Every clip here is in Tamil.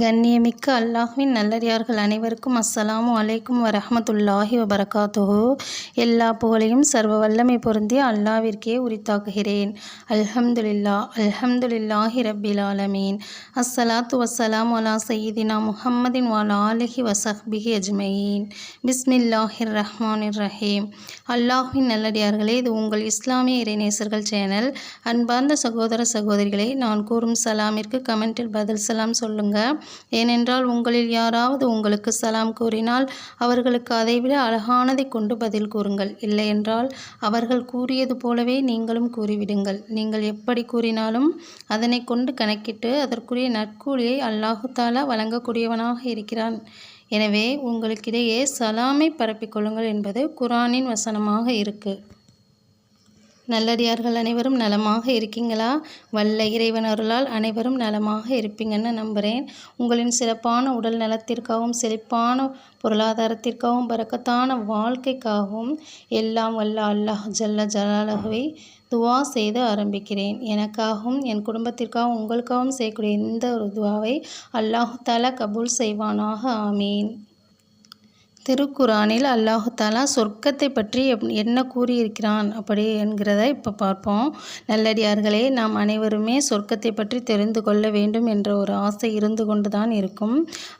கண்ணியமிக்க அல்லாஹ்வின் நல்லடியார்கள் அனைவருக்கும் அஸ்ஸலாமு அலைக்கும் வரஹமத்துல்லாஹி வபரகாத்துஹு. எல்லா புகழையும் சர்வ வல்லமை பொருந்திய அல்லாவிற்கே உரித்தாக்குகிறேன். அல்ஹம்துலில்லா அல்ஹம்துலில்லாஹி ரப்பில் ஆலமீன். அஸ்ஸலாத்து வசலாம் அலா சையீதினா முஹம்மதின் வாலா ஆலிஹி வசஹ்பிஹி அஜ்மயீன். பிஸ்மில்லாஹிர் ரஹ்மானிர் ரஹீம். அல்லாஹ்வின் நல்லடியார்களே இது உங்கள் இஸ்லாமிய இறைநேசர்கள் சேனல். அன்பார்ந்த சகோதர சகோதரிகளே நான் கூறும் சலாமிற்கு கமெண்டில் பதில் சலாம் சொல்லுங்கள் ஏனென்றால் உங்களில் யாராவது உங்களுக்கு சலாம் கூறினால் அவர்களுக்கு அதைவிட அழகானதை கொண்டு பதில் கூறுங்கள். இல்லையென்றால் அவர்கள் கூறியது போலவே நீங்களும் கூறிவிடுங்கள். நீங்கள் எப்படி கூறினாலும் அதனை கொண்டு கணக்கிட்டு அதற்குரிய நற்கூலியை அல்லாஹு தாலா வழங்கக்கூடியவனாக இருக்கிறான். எனவே உங்களுக்கிடையே சலாமை பரப்பிக்கொள்ளுங்கள் என்பது குரானின் வசனமாக இருக்குது நல்லடியார்கள் அனைவரும் நலமாக இருக்கீங்களா? வல்ல இறைவன் அருளால் அனைவரும் நலமாக இருப்பீங்கன்னு நம்புகிறேன் உங்களின் சிறப்பான உடல் நலத்திற்காகவும் செழிப்பான பொருளாதாரத்திற்காகவும் பறக்கத்தான வாழ்க்கைக்காகவும் எல்லாம் வல்ல அல்லாஹ் ஜல்ல ஜலாலகுவை துவா செய்து ஆரம்பிக்கிறேன். எனக்காகவும் என் குடும்பத்திற்காகவும் உங்களுக்காகவும் செய்யக்கூடிய இந்த ஒரு துவாவை அல்லாஹு தாலா கபூல் செய்வானாக. ஆமீன். திருக்குரானில் அல்லாஹு தாலா சொர்க்கத்தை பற்றி என்ன கூறியிருக்கிறான் அப்படி என்கிறத இப்போ பார்ப்போம். நல்லடியார்களே நாம் அனைவருமே சொர்க்கத்தை பற்றி தெரிந்து கொள்ள வேண்டும் என்ற ஒரு ஆசை இருந்து கொண்டு தான் இருக்கும்.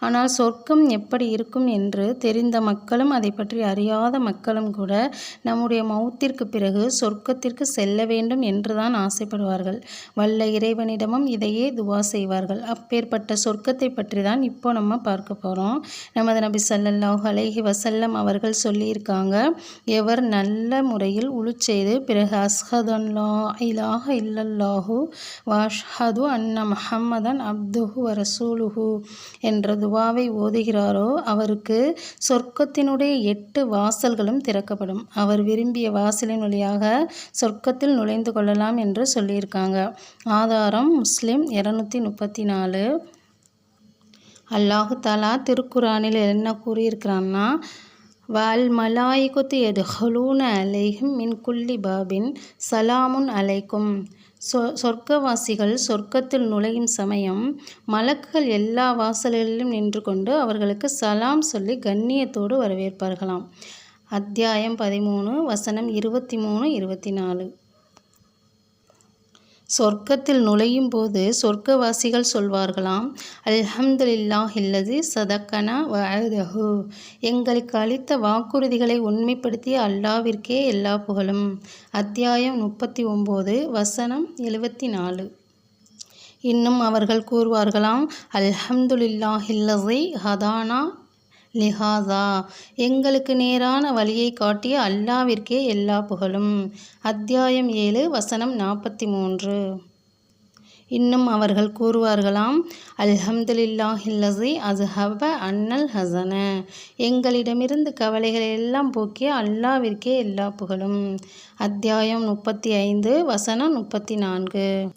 ஆனால் சொர்க்கம் எப்படி இருக்கும் என்று தெரிந்த மக்களும் அதை பற்றி அறியாத மக்களும் கூட நம்முடைய மௌத்திற்கு பிறகு சொர்க்கத்திற்கு செல்ல வேண்டும் என்று தான் ஆசைப்படுவார்கள். வல்ல இறைவனிடமும் இதையே துவா செய்வார்கள். அப்பேற்பட்ட சொர்க்கத்தை பற்றி தான் இப்போ நம்ம பார்க்க போகிறோம் நமது நபி சல்லல்லாஹ் அலை அலஹி வசல்லம் அவர்கள் சொல்லியிருக்காங்க எவர் நல்ல முறையில் உழு செய்து பிறகு அஸ்ஹதுல்லா இலாஹ இல்லல்லாஹு வாஷ்ஹது அன்ன மஹம்மதன் அப்துஹு வரசூலுஹு என்ற துவாவை ஓதுகிறாரோ அவருக்கு சொர்க்கத்தினுடைய எட்டு வாசல்களும் திறக்கப்படும். அவர் விரும்பிய வாசலின் வழியாக சொர்க்கத்தில் நுழைந்து கொள்ளலாம் என்று சொல்லியிருக்காங்க. ஆதாரம் முஸ்லிம் இரநூத்தி முப்பத்தி நாலு. அல்லாஹு தாலா திருக்குறானில் என்ன கூறியிருக்கிறான்னா வால் மலாய்குத்து எதுஹலூன அலைஹும் மின் குல்லி பாபின் சலாமுன் அலைக்கும். சொ சொர்க்கவாசிகள் சொர்க்கத்தில் நுழையும் சமயம் மலக்குகள் எல்லா வாசல்களிலும் நின்று கொண்டு அவர்களுக்கு சலாம் சொல்லி கண்ணியத்தோடு வரவேற்பார்களாம். அத்தியாயம் பதிமூணு வசனம் இருபத்தி மூணு இருபத்தி நாலு. சொர்க்கத்தில் நுழையும் போது சொர்க்கவாசிகள் சொல்வார்களாம் அல்ஹம்துலில்லா இல்லது சதக்கனா வஅதஹு எங்களுக்கு அளித்த வாக்குறுதிகளை உண்மைப்படுத்திய அல்லாவிற்கே எல்லா புகழும். அத்தியாயம் முப்பத்தி ஒம்பது வசனம் எழுபத்தி நாலு இன்னும் அவர்கள் கூறுவார்களாம் அல்ஹம்துலில்லாஹில்லதை ஹதானா லிஹாசா எங்களுக்கு நேரான வழியை காட்டிய அல்லாவிற்கே எல்லா புகழும். அத்தியாயம் ஏழு வசனம் நாற்பத்தி மூன்று இன்னும் அவர்கள் கூறுவார்களாம் அல்ஹம்துலில்லாஹில்லசி ஹப அன்னல் ஹசன எங்களிடமிருந்து கவலைகளை எல்லாம் போக்கிய அல்லாவிற்கே எல்லா புகழும். அத்தியாயம் முப்பத்தி ஐந்து வசனம் முப்பத்தி நான்கு.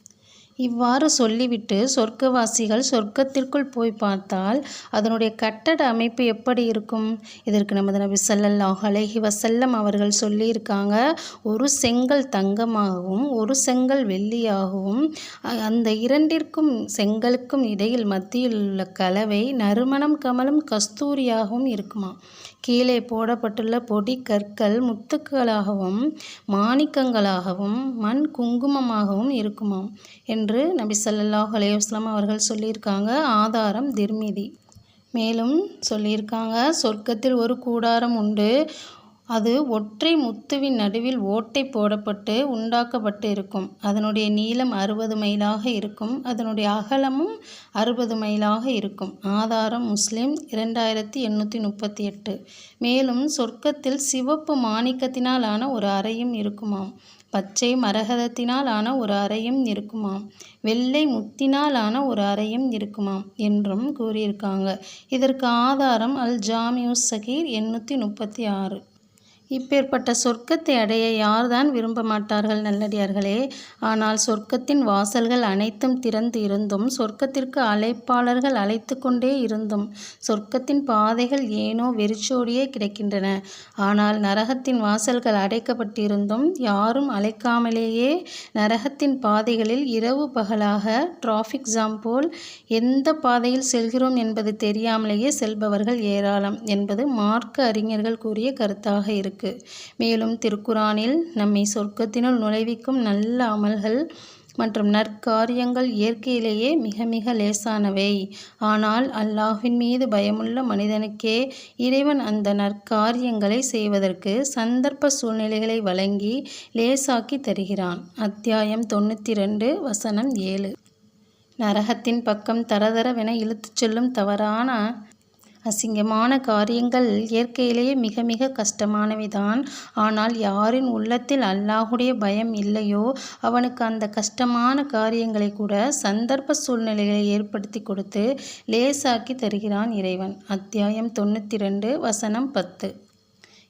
இவ்வாறு சொல்லிவிட்டு சொர்க்கவாசிகள் சொர்க்கத்திற்குள் போய் பார்த்தால் அதனுடைய கட்டட அமைப்பு எப்படி இருக்கும்? இதற்கு நமது நபி சல்லல்லாஹ் அலஹி வசல்லம் அவர்கள் சொல்லியிருக்காங்க ஒரு செங்கல் தங்கமாகவும் ஒரு செங்கல் வெள்ளியாகவும் அந்த இரண்டிற்கும் செங்கலுக்கும் இடையில் மத்தியில் உள்ள கலவை நறுமணம் கமலும் கஸ்தூரியாகவும் இருக்குமா? கீழே போடப்பட்டுள்ள பொடி கற்கள் முத்துக்களாகவும் மாணிக்கங்களாகவும் மண் குங்குமமாகவும் இருக்குமாம்? என்று நபி சல்லாஹ் அலையுஸ்லாம் அவர்கள் சொல்லியிருக்காங்க. ஆதாரம் திர்மிதி. மேலும் சொல்லியிருக்காங்க சொர்க்கத்தில் ஒரு கூடாரம் உண்டு. அது ஒற்றை முத்துவின் நடுவில் ஓட்டை போடப்பட்டு உண்டாக்கப்பட்டு இருக்கும். அதனுடைய நீளம் அறுபது மைலாக இருக்கும். அதனுடைய அகலமும் அறுபது மைலாக இருக்கும். ஆதாரம் முஸ்லிம் இரண்டாயிரத்தி எண்ணூற்றி முப்பத்தி எட்டு. மேலும் சொர்க்கத்தில் சிவப்பு மாணிக்கத்தினாலான ஒரு அறையும் இருக்குமாம். பச்சை மரகதத்தினால் ஆன ஒரு அறையும் இருக்குமாம். வெள்ளை முத்தினால் ஆன ஒரு அறையும் இருக்குமாம் என்றும் கூறியிருக்காங்க. இதற்கு ஆதாரம் அல் ஜாமியுஸ் சகீர் எண்ணூற்றி முப்பத்தி ஆறு. இப்பேற்பட்ட சொர்க்கத்தை அடைய யார்தான் விரும்ப மாட்டார்கள் நல்லடியார்களே? ஆனால் சொர்க்கத்தின் வாசல்கள் அனைத்தும் திறந்து இருந்தும் சொர்க்கத்திற்கு அழைப்பாளர்கள் அழைத்து கொண்டே இருந்தும் சொர்க்கத்தின் பாதைகள் ஏனோ வெறிச்சோடியே கிடக்கின்றன. ஆனால் நரகத்தின் வாசல்கள் அடைக்கப்பட்டிருந்தும் யாரும் அழைக்காமலேயே நரகத்தின் பாதைகளில் இரவு பகலாக டிராஃபிக் ஜாம் போல் எந்த பாதையில் செல்கிறோம் என்பது தெரியாமலேயே செல்பவர்கள் ஏராளம் என்பது மார்க்க அறிஞர்கள் கூறிய கருத்தாக இருக்கும் இருக்கு. மேலும் திருக்குரானில் நம்மை சொர்க்கத்தினுள் நுழைவிக்கும் நல்ல அமல்கள் மற்றும் நற்காரியங்கள் இயற்கையிலேயே மிக மிக லேசானவை. ஆனால் அல்லாஹின் மீது பயமுள்ள மனிதனுக்கே இறைவன் அந்த நற்காரியங்களை செய்வதற்கு சந்தர்ப்ப சூழ்நிலைகளை வழங்கி லேசாக்கி தருகிறான். அத்தியாயம் தொண்ணூற்றி ரெண்டு வசனம் ஏழு. நரகத்தின் பக்கம் தரதரவென இழுத்துச் செல்லும் தவறான அசிங்கமான காரியங்கள் இயற்கையிலேயே மிக மிக கஷ்டமானவைதான். ஆனால் யாரின் உள்ளத்தில் அல்லாஹுடைய பயம் இல்லையோ? அவனுக்கு அந்த கஷ்டமான காரியங்களை கூட சந்தர்ப்ப சூழ்நிலைகளை ஏற்படுத்தி கொடுத்து லேசாக்கி தருகிறான் இறைவன். அத்தியாயம் தொண்ணூற்றி ரெண்டு வசனம் பத்து.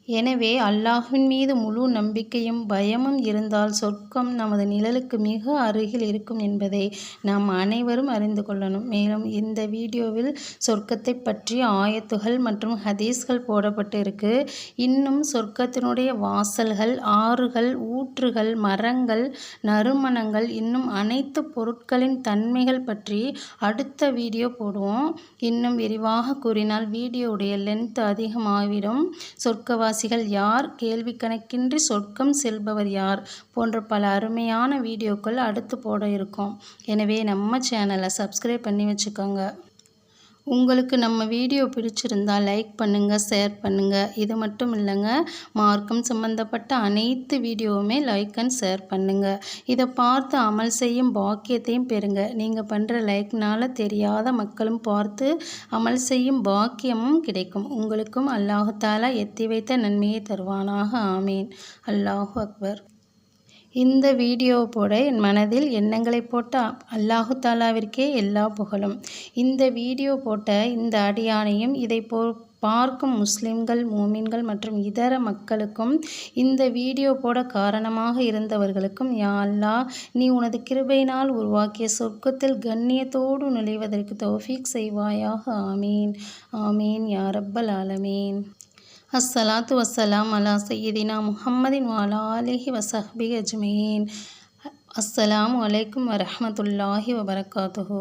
எனவே அல்லாஹின் மீது முழு நம்பிக்கையும் பயமும் இருந்தால் சொர்க்கம் நமது நிழலுக்கு மிக அருகில் இருக்கும் என்பதை நாம் அனைவரும் அறிந்து கொள்ளணும். மேலும் இந்த வீடியோவில் சொர்க்கத்தை பற்றி ஆயத்துகள் மற்றும் ஹதீஸ்கள் போடப்பட்டு இருக்கு. இன்னும் சொர்க்கத்தினுடைய வாசல்கள் ஆறுகள் ஊற்றுகள் மரங்கள் நறுமணங்கள் இன்னும் அனைத்து பொருட்களின் தன்மைகள் பற்றி அடுத்த வீடியோ போடுவோம். இன்னும் விரிவாக கூறினால் வீடியோவுடைய லென்த் அதிகமாகிவிடும். சொர்க்கவாசி வாசிகள் யார்? கேள்வி கணக்கின்றி சொர்க்கம் செல்பவர் யார்? போன்ற பல அருமையான வீடியோக்கள் அடுத்து போட இருக்கும். எனவே நம்ம சேனலை சப்ஸ்கிரைப் பண்ணி வச்சுக்கோங்க. உங்களுக்கு நம்ம வீடியோ பிடிச்சிருந்தால் லைக் பண்ணுங்கள் ஷேர் பண்ணுங்கள் இது மட்டும் இல்லைங்க மார்க்கம் சம்மந்தப்பட்ட அனைத்து வீடியோவுமே லைக் அண்ட் ஷேர் பண்ணுங்கள் இதை பார்த்து அமல் செய்யும் பாக்கியத்தையும் பெறுங்க. நீங்கள் பண்ணுற லைக்னால் தெரியாத மக்களும் பார்த்து அமல் செய்யும் பாக்கியமும் கிடைக்கும். உங்களுக்கும் அல்லாஹாலா எத்தி வைத்த நன்மையை தருவானாக. ஆமீன். அல்லாஹு அக்பர். இந்த வீடியோ போட என் மனதில் எண்ணங்களை போட்ட அல்லாஹு தாலாவிற்கே எல்லா புகழும். இந்த வீடியோ போட்ட இந்த அடியானையும் இதை போ பார்க்கும் முஸ்லிம்கள் மூமின்கள் மற்றும் இதர மக்களுக்கும் இந்த வீடியோ போட காரணமாக இருந்தவர்களுக்கும் யா அல்லா நீ உனது கிருபையினால் உருவாக்கிய சொர்க்கத்தில் கண்ணியத்தோடு நுழைவதற்கு தௌஃபீக் செய்வாயாக. ஆமீன். ஆமீன். யா ரப்பல் ஆலமீன். அஸ்ஸலாத்து வசலாம் அலா சையதினா முஹம்மதின் வாலா அலிஹி வசஹபி அஜ்மீன். அஸ்ஸலாம் வலைக்கம் வரமத்துல்லாஹி வபரகாத்துஹூ.